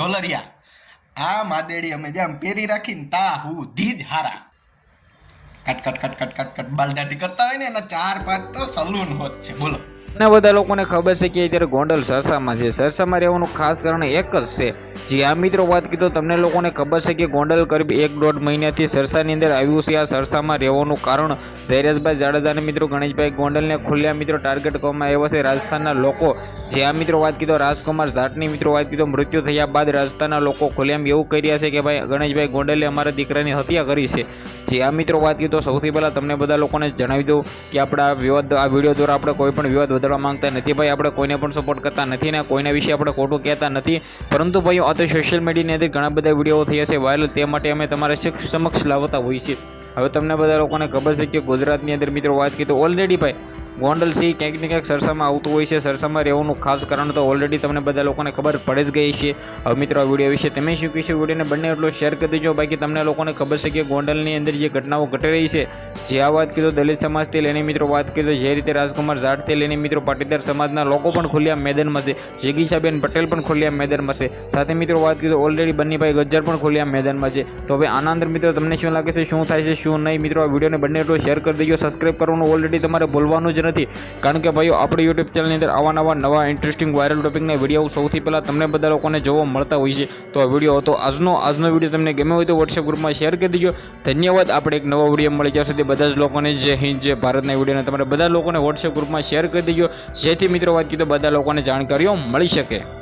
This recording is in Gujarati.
ઢોલરિયા. આ માદેડી અમે જેમ પહેરી રાખીને તા હું ધીજ હારા. Cut cut cut cut cut cut, બાલદાટી કરતા હોય ને એના ચાર પાંચ તો સલૂન હોત છે. બોલો. અને બધા લોકોને ખબર છે કે અત્યારે ગોંડલ સરસામાં છે. સરસામાં રહેવાનું ખાસ કારણ એક જ છે. જે આ મિત્રો વાત કીધો, તમને લોકોને ખબર છે કે ગોંડલ કરીબ એક દોઢ મહિનાથી સરસાની અંદર આવ્યું છે. આ સરસામાં રહેવાનું કારણ જયરાજભાઈ જાડેજાને મિત્રો, ગણેશભાઈ ગોંડલને ખુલ્લા મિત્રો ટાર્ગેટ કરવામાં આવ્યા છે. રાજસ્થાનના લોકો જે આ મિત્રો વાત કીધો, રાજકુમાર જાટની મિત્રો વાત કીધો, મૃત્યુ થયા બાદ રાજસ્થાનના લોકો ખુલ્લેમ એવું કહી રહ્યા છે કે ભાઈ, ગણેશભાઈ ગોંડલે અમારા દીકરાની હત્યા કરી છે. જે આ મિત્રો વાત કીધો, સૌથી પહેલાં તમને બધા લોકોને જણાવી દઉં કે આપણા વિવાદ, આ વીડિયો દ્વારા આપણે કોઈ પણ વિવાદ વધારવા માંગતા નથી. ભાઈ, આપણે કોઈને પણ સપોર્ટ કરતા નથી ને કોઈના વિશે આપણે ખોટું કહેતા નથી. પરંતુ ભાઈઓ, આ તો સોશિયલ મીડિયાની અંદર ઘણા બધા વીડિયો થયા છે વાયરલ તે માટે અમે તમારા સમક્ષ લાવતા હોઈએ છીએ. હવે તમને બધા લોકોને ખબર છે કે ગુજરાતની અંદર મિત્રો વાત કીધું ઓલરેડી ભાઈ ગોંડલ એ ક્યાંક ને ક્યાંક સરસામાં આવતું હોય છે. સરસામાં રહેવાનું ખાસ કારણ તો ઓલરેડી તમને બધા લોકોને ખબર પડી જ ગઈ છે. હવે મિત્રો, આ વીડિયો વિશે તમે શું કહીશું? વિડીયોને બંને એટલો શેર કરી દેજો. બાકી તમને લોકોને ખબર છે કે ગોંડલની અંદર જે ઘટનાઓ ઘટી રહી છે, જે આ વાત કીધું દલિત સમાજથી લઈને મિત્રો, વાત કીધું જે રીતે રાજકુમાર જાટથી લઈને મિત્રો, પાટીદાર સમાજના લોકો પણ ખુલ્યા મેદાનમાં છે. જિગીશાબેન પટેલ પણ ખુલ્યા મેદાનમાં છે. સાથે મિત્રો, વાત કીધું ઓલરેડી બંનેભાઈ ગજ્જર પણ ખુલ્યા મેદાનમાં છે. તો હવે આના અંદર મિત્રો, તમને શું લાગે છે? શું થાય છે? શું નહીં? મિત્રો, આ વિડીયોને બંને એટલો શેર કરી દેજો. સબસ્ક્રાઈબ કરવાનું ઓલરેડી તમારે ભૂલવાનું જ નથી. કારણ કે ભાઈઓ, આપણી યુટ્યુબ ચેનલની અંદર આવા નવા ઇન્ટરેસ્ટિંગ વાયરલ ટોપિકના વીડિયો સૌથી પહેલાં તમને બધા લોકોને જોવા મળતા હોય છે. તો આ વીડિયો હતો આજનો. આજનો વીડિયો તમને ગમે હોય તો વોટ્સએપ ગ્રુપમાં શેર કરી દીજો. ધન્યવાદ. આપણે એક નવો વીડિયો મળી જશે તે બધા જ લોકોને જે હિન્દ જે ભારતના વિડીયોને તમારે બધા લોકોને વોટ્સએપ ગ્રુપમાં શેર કરી દીજો. જેથી મિત્રો વાત કીધું બધા લોકોને જાણકારીઓ મળી શકે.